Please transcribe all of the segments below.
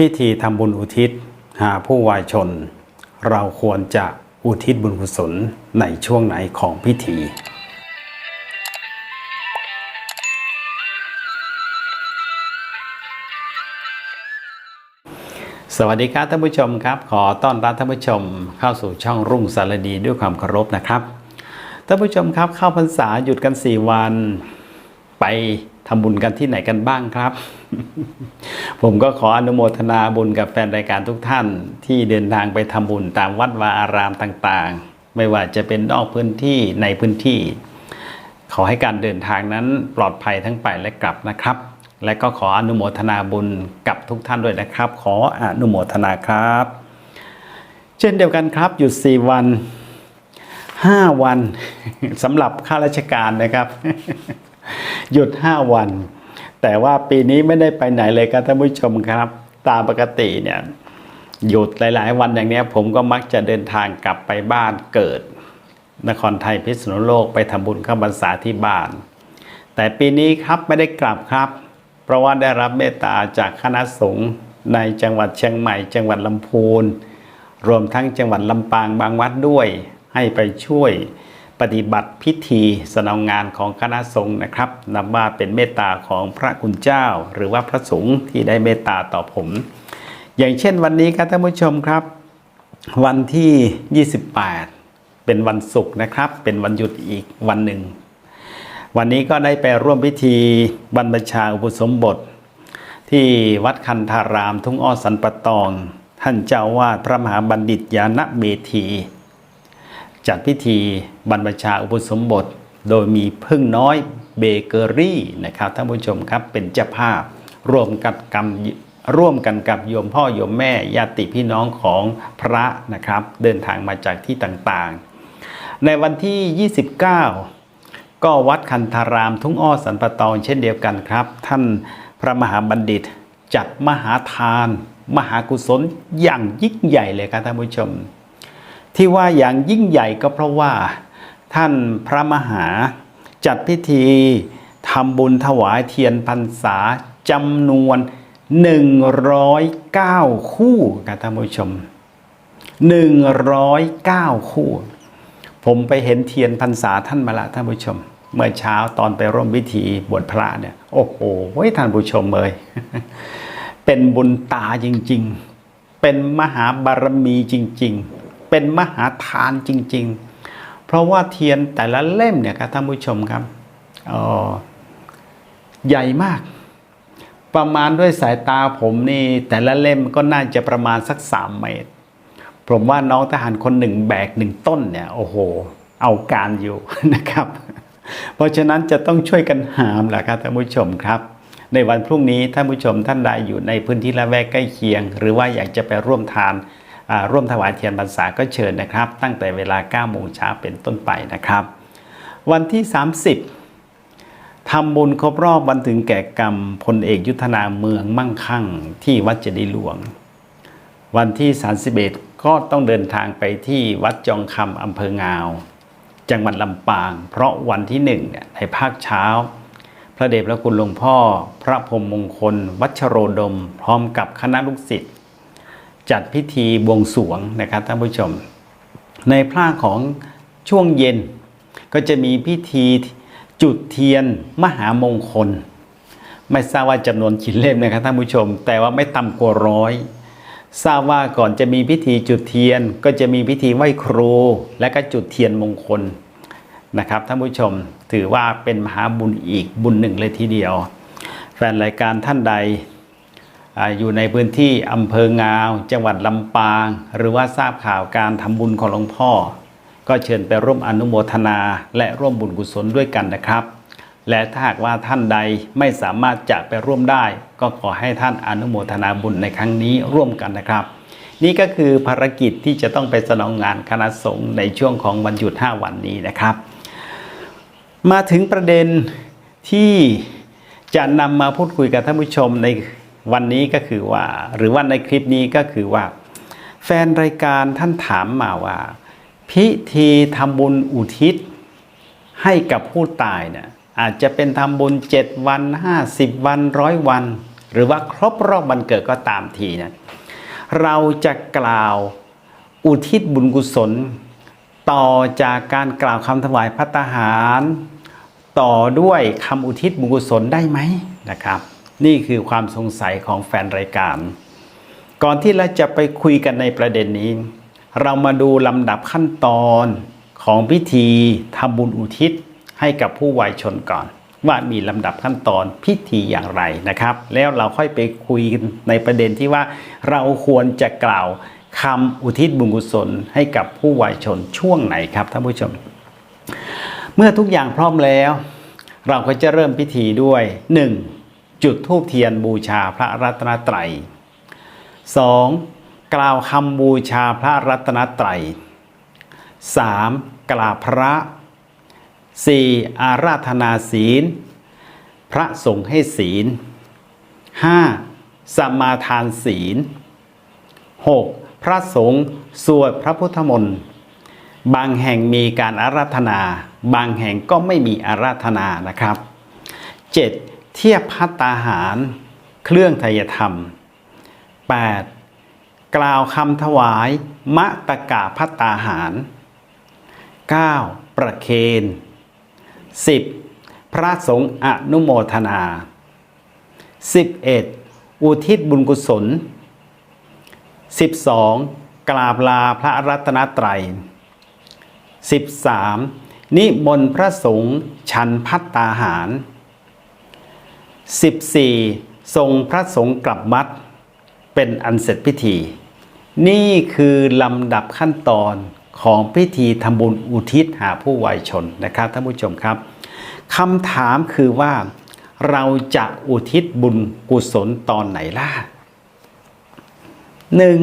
พิธีทำบุญอุทิศหาผู้วายชน เราควรจะอุทิศบุญกุศลในช่วงไหนของพิธีสวัสดีครับท่านผู้ชมครับ ขอต้อนรับท่านผู้ชมเข้าสู่ช่องรุ่งสารดีด้วยความเคารพนะครับท่านผู้ชมครับเข้าพรรษาหยุดกัน 4 วัน ไปทำบุญกันที่ไหนกันบ้างครับ ผมก็ขออนุโมทนาบุญกับแฟนรายการทุกท่าน ที่เดินทางไปทำบุญตามวัดวาอารามต่างๆ ไม่ว่าจะเป็นนอกพื้นที่ในพื้นที่ ขอให้การเดินทางนั้นปลอดภัยทั้งไปและกลับนะครับ และก็ขออนุโมทนาบุญกับทุกท่านด้วยนะครับ ขออนุโมทนาครับ เช่นเดียวกันครับหยุด 4 วัน 5 วันสำหรับข้าราชการนะครับ หยุด 5 วัน แต่ว่าปีนี้ไม่ได้ไปไหนเลยครับท่านผู้ชมครับ ตามปกติเนี่ยหยุดหลาย ๆ วันอย่างนี้ผมก็มักจะเดินทางกลับไปบ้านเกิด นครไทยพิษณุโลกไปทำบุญข้าพรรษาที่บ้าน แต่ปีนี้ครับไม่ได้กลับครับ เพราะว่าได้รับเมตตาจากคณะสงฆ์ในจังหวัดเชียงใหม่ จังหวัดลำพูน รวมทั้งจังหวัดลำปางบางวัดด้วย ให้ไปช่วย ปฏิบัติพิธีสนองงานของคณะสงฆ์นะครับนับว่าเป็นเมตตาของพระคุณเจ้า หรือว่าพระสงฆ์ที่ได้เมตตาต่อผม อย่างเช่นวันนี้ครับท่านผู้ชมครับ วันที่ 28 เป็นวันศุกร์นะครับ เป็นวันหยุดอีกวันหนึ่ง วันนี้ก็ได้ไปร่วมพิธีบรรพชาอุปสมบท ที่วัดคันธารามทุ่งอ้อสันปะตอง ท่านเจ้าวาดพระมหาบัณฑิตยานเมธี จัดพิธีบรรพชาอุปสมบท โดยมีพึ่งน้อยเบเกอรี่นะครับท่านผู้ชมครับเป็นเจ้าภาพร่วมกับกรรมร่วมกันกับโยมพ่อโยมแม่ญาติพี่น้องของพระนะครับ เดินทางมาจากที่ต่างๆ ในวันที่ 29 ก็วัดคันธารามทุ่งอ้อสันปะตองเช่นเดียวกันครับ ท่านพระมหาบัณฑิตจัดมหาทาน มหากุศลอย่างยิ่งใหญ่เลยครับท่านผู้ชม ที่ว่าอย่างยิ่งใหญ่ก็เพราะว่าท่านพระมหาจัดพิธีทำบุญถวายเทียนพรรษาจำนวน 109 คู่ครับท่านผู้ชม 109 คู่ ผมไปเห็นเทียนพรรษาท่านมาละท่านผู้ชม เมื่อเช้าตอนไปร่วมพิธีบวชพระเนี่ย โอ้โหท่านผู้ชมเลยเป็นบุญตาจริง ๆ เป็นมหาบารมีจริง ๆ เป็นมหาทานจริง ๆ เพราะว่าเทียนแต่ละเล่มเนี่ยครับท่านผู้ชมครับอ๋อใหญ่มาก ประมาณด้วยสายตาผมนี่แต่ละเล่มก็น่าจะประมาณสักสามเมตร ผมว่าน้องทหารคนหนึ่งแบกหนึ่งต้นเนี่ยโอ้โห เอาการอยู่นะครับ เพราะฉะนั้นจะต้องช่วยกันหามแหละครับท่านผู้ชมครับในวันพรุ่งนี้ท่านผู้ชมท่านใดอยู่ในพื้นที่ละแวกใกล้เคียง หรือว่าอยากจะไปร่วมทาน ร่วมถวายเทียนพรรษาก็เชิญนะครับ ตั้งแต่เวลา9โมงเช้าเป็นต้นไปนะครับ วันที่ 30 ทำบุญครบรอบวันถึงแก่กรรมพลเอกยุทธนาเมืองมั่งคั่ง ที่วัดเจดีย์หลวง วันที่ 31 ก็ต้องเดินทางไปที่วัดจองคำอำเภองาว จังหวัดลำปาง เพราะวันที่หนึ่งเนี่ยในภาคเช้าพระเดชพระคุณหลวงพ่อ พระพรมมงคล วัชโรดม พร้อมกับคณะลูกศิษย์ จัดพิธีบวงสรวงนะครับท่านผู้ชม ในภาคของช่วงเย็น ก็จะมีพิธีจุดเทียนมหามงคล ไม่ทราบว่าจำนวนกี่เล่มนะครับท่านผู้ชม แต่ว่าไม่ต่ำกว่าร้อยทราบว่าก่อนจะมีพิธีจุดเทียน ก็จะมีพิธีไหว้ครู และก็จุดเทียนมงคลนะครับท่านผู้ชมถือว่าเป็นมหาบุญอีกบุญหนึ่งเลยทีเดียว แฟนรายการท่านใด อยู่ในพื้นที่อำเภองาว จังหวัดลำปาง หรือว่าทราบข่าวการทำบุญของหลวงพ่อ ก็เชิญไปร่วมอนุโมทนาและร่วมบุญกุศลด้วยกันนะครับ และถ้าหากว่าท่านใดไม่สามารถจะไปร่วมได้ ก็ขอให้ท่านอนุโมทนาบุญในครั้งนี้ร่วมกันนะครับ นี่ก็คือภารกิจที่จะต้องไปสนองงานคณะสงฆ์ในช่วงของวันหยุด 5 วันนี้นะครับ มาถึงประเด็นที่จะนำมาพูดคุยกับท่านผู้ชมใน วันนี้ก็คือว่า หรือว่าในคลิปนี้ก็คือว่า แฟนรายการท่านถามมาว่า พิธีทำบุญอุทิศ ให้กับผู้ตายเนี่ยอาจจะเป็นทำบุญ 7 วัน 50 วันร้อยวัน หรือว่าครบรอบวันเกิดก็ตามทีเนะเราจะกล่าวอุทิศบุญกุศล ต่อจากการกล่าวคำถวายพัตตาหาร ต่อด้วยคำอุทิศบุญกุศลได้ไหมนะครับ นี่คือความสงสัยของแฟนรายการ ก่อนที่เราจะไปคุยกันในประเด็นนี้ เรามาดูลำดับขั้นตอนของพิธีทำบุญอุทิศให้กับผู้วัยชนก่อน ว่ามีลำดับขั้นตอนพิธีอย่างไรนะครับ แล้วเราค่อยไปคุยในประเด็นที่ว่าเราควรจะกล่าวคำอุทิศบุญกุศลให้กับผู้วัยชนช่วงไหนครับท่านผู้ชม เมื่อทุกอย่างพร้อมแล้ว เราก็จะเริ่มพิธีด้วย 1. จุดธูปเทียนบูชาพระรัตนตรัย 2. กล่าวคำบูชาพระรัตนตรัย 3. กราบพระ 4. อาราธนาศีล พระสงฆ์ให้ศีล 5. สมาทานศีล 6. พระสงฆ์สวดพระพุทธมนต์บางแห่งมีการอาราธนา บางแห่งก็ไม่มีอาราธนานะครับ 7. เทียบพัตตาหาร เครื่องไทยธรรม 8. กล่าวคำถวายมะตะกาพัตตาหาร 9. ประเคน 10. พระสงฆ์อนุโมทนา 11. อุทิศบุญกุศล 12. กราบลาพระรัตนตรัย 13. นิมนต์พระสงฆ์ฉันพัตตาหาร 14. ส่งพระสงฆ์กลับวัด เป็นอันเสร็จพิธี นี่คือลำดับขั้นตอนของพิธีทำบุญอุทิศหาผู้วัยชนนะครับท่านผู้ชมครับคำถามคือว่าเราจะอุทิศบุญกุศลตอนไหนล่ะหนึ่ง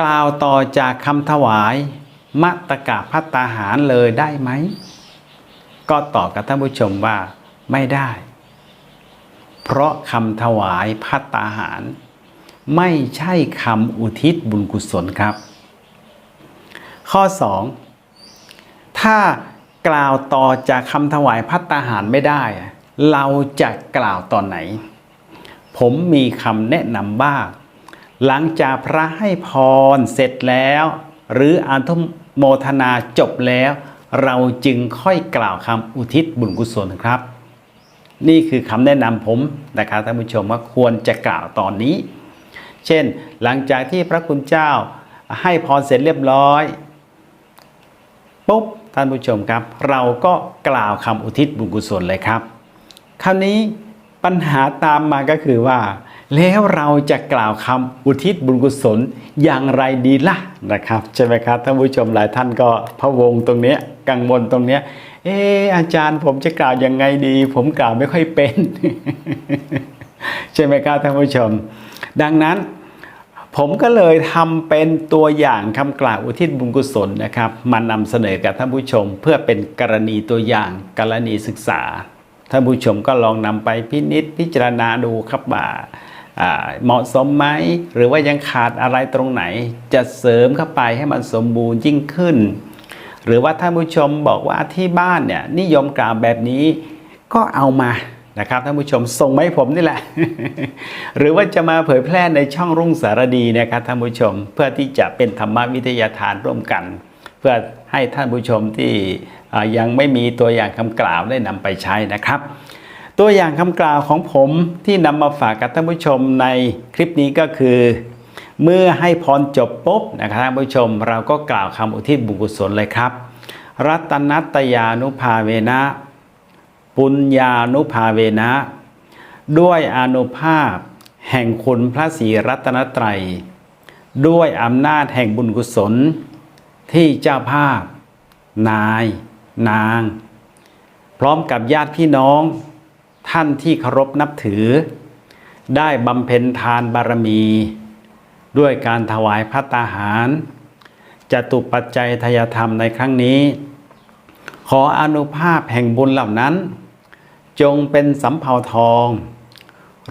กล่าวต่อจากคำถวาย มัตตกะพัตตาหารเลยได้ไหม ก็ตอบกับท่านผู้ชมว่าไม่ได้ เพราะคำถวายพัตตาหาร ไม่ใช่คำอุทิศบุญกุศลครับ ข้อ 2 ถ้ากล่าวต่อจากคำถวายพัตตาหารไม่ได้ เราจะกล่าวตอนไหน ผมมีคำแนะนำว่างหลังจากพระให้พรเสร็จแล้ว หรืออนุโมทนาจบแล้ว เราจึงค่อยกล่าวคำอุทิศบุญกุศลครับ นี่คือคำแนะนำผมนะครับท่านผู้ชมว่าควรจะกล่าวตอนนี้ เช่น หลังจากที่พระคุณเจ้าให้พรเสร็จเรียบร้อยปุ๊บท่านผู้ชมครับ เราก็กล่าวคำอุทิศบุญกุศลเลยครับคราวนี้ปัญหาตามมาก็คือว่า แล้วเราจะกล่าวคำอุทิศบุญกุศลอย่างไรดีล่ะนะครับใช่ไหมครับท่านผู้ชมหลายท่านก็พะวงตรงนี้ กังวลตรงเนี้ย เอออาจารย์ผมจะกล่าวยังไงดี ผมกล่าวไม่ค่อยเป็น ใช่ไหมครับท่านผู้ชม ดังนั้นผมก็เลยทำเป็นตัวอย่างคำกล่าวอุทิศบุญกุศลนะครับมานำเสนอกับท่านผู้ชม เพื่อเป็นกรณีตัวอย่างกรณีศึกษาท่านผู้ชมก็ลองนำไปพินิษพิจารณาดูครับว่าเหมาะสมไหมหรือว่ายังขาดอะไรตรงไหน จะเสริมเข้าไปให้มันสมบูรณ์ยิ่งขึ้น หรือว่าท่านผู้ชมบอกว่าที่บ้านเนี่ยนิยมกล่าวแบบนี้ก็เอามานะครับท่านผู้ชมส่งมาให้ผมนี่แหละ หรือว่าจะมาเผยแพร่ในช่องรุ่งสารดีนะครับท่านผู้ชม เพื่อที่จะเป็นธรรมวิทยาทานร่วมกัน เพื่อให้ท่านผู้ชมที่ยังไม่มีตัวอย่างคำกล่าวได้นำไปใช้นะครับ ตัวอย่างคำกล่าวของผมที่นำมาฝากกับท่านผู้ชมในคลิปนี้ก็คือ เมื่อให้พรจบปุ๊บนะครับท่านผู้ชมเราก็กล่าวคำอุทิศบุญกุศลเลยครับ รัตนัตยานุภาเวนะ ปุญญานุภาเวนะ ด้วยอนุภาพ แห่งคุณพระศรีรัตนตรัย ด้วยอำนาจแห่งบุญกุศล ที่เจ้าภาพ นาย นาง พร้อมกับญาติพี่น้อง ท่านที่เคารพนับถือ ได้บำเพ็ญทานบารมี ด้วยการถวายพัตตาหารจตุปัจจัยทายธรรมในครั้งนี้ ขออนุภาพแห่งบุญเหล่านั้น จงเป็นสำเภาทอง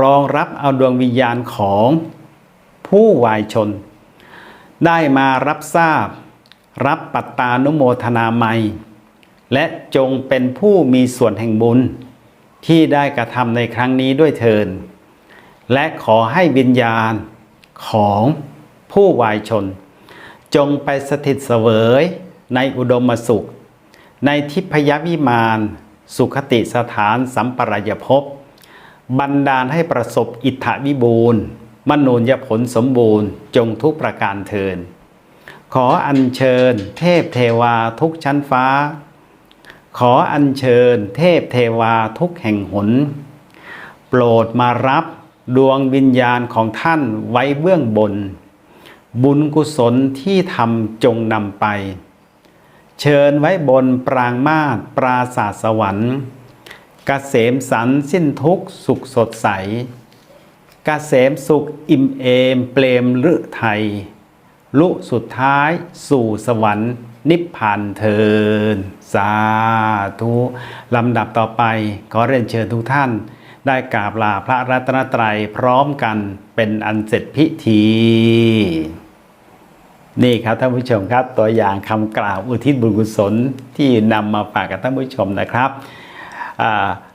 รองรับเอาดวงวิญญาณของผู้วายชน ได้มารับทราบ รับปัตตานุโมทนาใหม่และจงเป็นผู้มีส่วนแห่งบุญ ที่ได้กระทำในครั้งนี้ด้วยเทิน และขอให้วิญญาณ ของผู้วายชน จงไปสถิตเสวยในอุดมสุข ในทิพยวิมาน สุขติสถานสัมปรายภพบันดาลให้ประสบอิทธวิบูรณ์มนูญผลสมบูรณ์ จงทุกประการเทิน ขออัญเชิญ เทพเทวาทุกชั้นฟ้า ขออัญเชิญ เทพเทวาทุกแห่งหน โปรดมารับ ดวงวิญญาณของท่านไว้เบื้องบน บุญกุศลที่ทำจงนำไป เชิญไว้บนปรางมาศปราศาสสวรรค์กเกษมสันสิ้นทุกสุขสดใสกเกษมสุขอิ่มเอมเปลมฤทัยลุสุดท้ายสู่สวรรค์นิพพานเทิน สาธุ ลำดับต่อไปขอเรียนเชิญทุกท่าน ได้กราบลาพระรัตนตรัยพร้อมกันเป็นอันเสร็จพิธี นี่ครับท่านผู้ชมครับตัวอย่างคำกล่าวอุทิศบุญกุศลที่นำมาฝากกับท่านผู้ชมนะครับ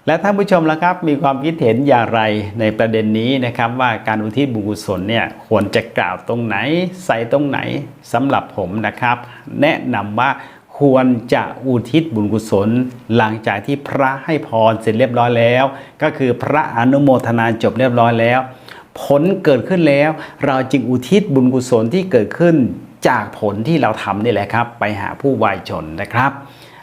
และท่านผู้ชมละครับมีความคิดเห็นอย่างไรในประเด็นนี้นะครับว่าการอุทิศบุญกุศลเนี่ยควรจะกล่าวตรงไหนใส่ตรงไหนสำหรับผมนะครับ แนะนำว่า ควรจะอุทิศบุญกุศล หลังจากที่พระให้พรเสร็จเรียบร้อยแล้ว ก็คือพระอนุโมทนาจบเรียบร้อยแล้ว ผลเกิดขึ้นแล้ว เราจึงอุทิศบุญกุศลที่เกิดขึ้นจากผลที่เราทำนี่แหละครับ ไปหาผู้วายชนนะครับ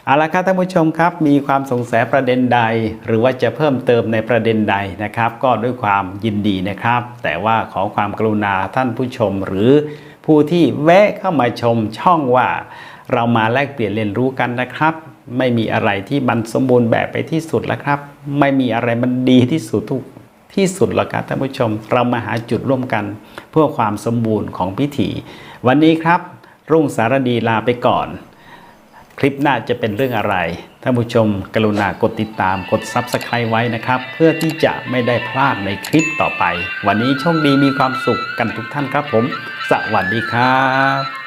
เอาละครับท่านผู้ชมครับมีความสงสัยประเด็นใด หรือว่าจะเพิ่มเติมในประเด็นใดนะครับ ก็ด้วยความยินดีนะครับ แต่ว่าขอความกรุณาท่านผู้ชมหรือผู้ที่แวะเข้ามาชมช่องว่า เรามาแลกเปลี่ยนเรียนรู้กันนะครับ ไม่มีอะไรที่มันสมบูรณ์แบบไปที่สุดแล้วครับ ไม่มีอะไรมันดีที่สุดทุกที่สุดแล้วครับท่านผู้ชม เรามาหาจุดร่วมกัน เพื่อความสมบูรณ์ของพิธี วันนี้ครับ รุ่งสารดีลาไปก่อน คลิปหน้าจะเป็นเรื่องอะไรท่านผู้ชม กรุณากดติดตามกด Subscribe ไว้นะครับ เพื่อที่จะไม่ได้พลาดในคลิปต่อไป วันนี้โชคดีมีความสุขกันทุกท่านครับผม สวัสดีครับ